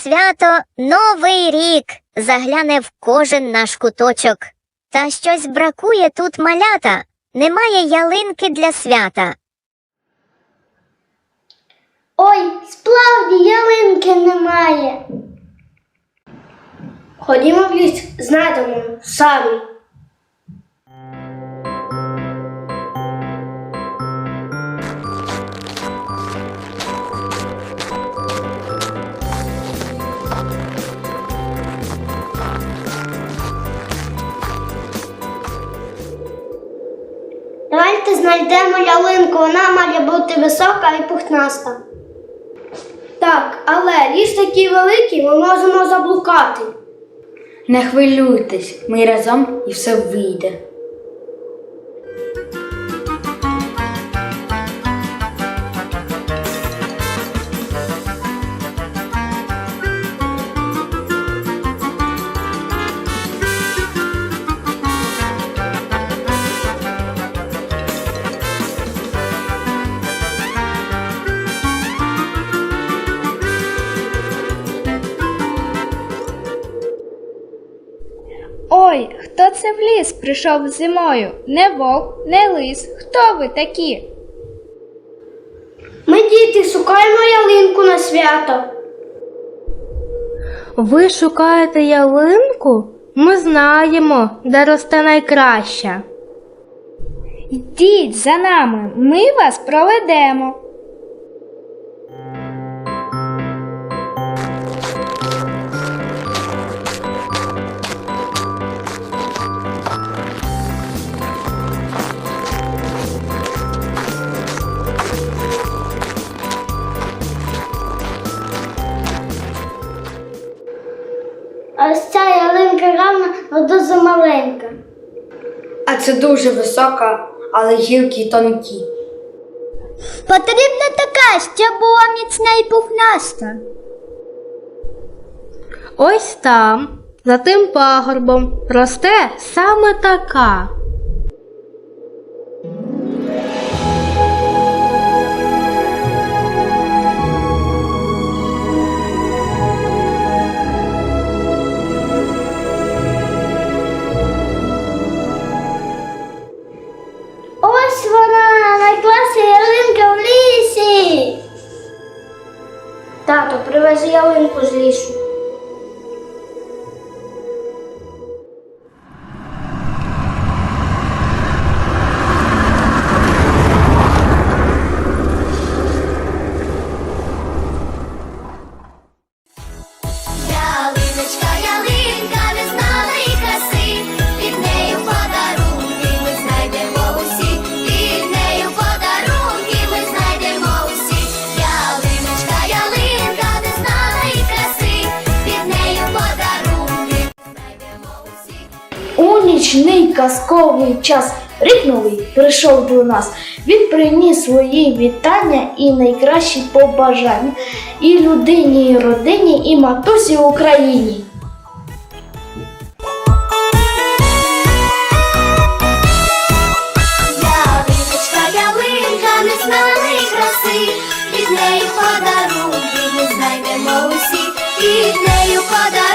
свято Новий рік загляне в кожен наш куточок. Та щось бракує тут малята, немає ялинки для свята. Ой, справді ялинки немає. Ходімо в ліс, знайдемо самі. Давайте знайдемо ялинку, вона має бути висока і пухнаста. Так, але ліс такий великий, ми можемо заблукати. Не хвилюйтесь, ми разом і все вийде. Ой, хто це в ліс прийшов зимою? Не вовк, не лис. Хто ви такі? Ми діти шукаємо ялинку на свято. Ви шукаєте ялинку? Ми знаємо, де росте найкраща. Йдіть за нами, ми вас проведемо. Але дуже маленька. А це дуже висока, але гілки тонкі. Потрібна така, щоб була міцна і пухнаста. Ось там, за тим пагорбом, росте саме така. Traziam em lixo. У нічний казковий час рідновий прийшов до нас. Він приніс свої вітання і найкращі побажання і людині, і родині, і матусі Україні. Ялиночка, ялинка, не знали краси, від нею подарунки ми знайдемо усі, від нею подарунки.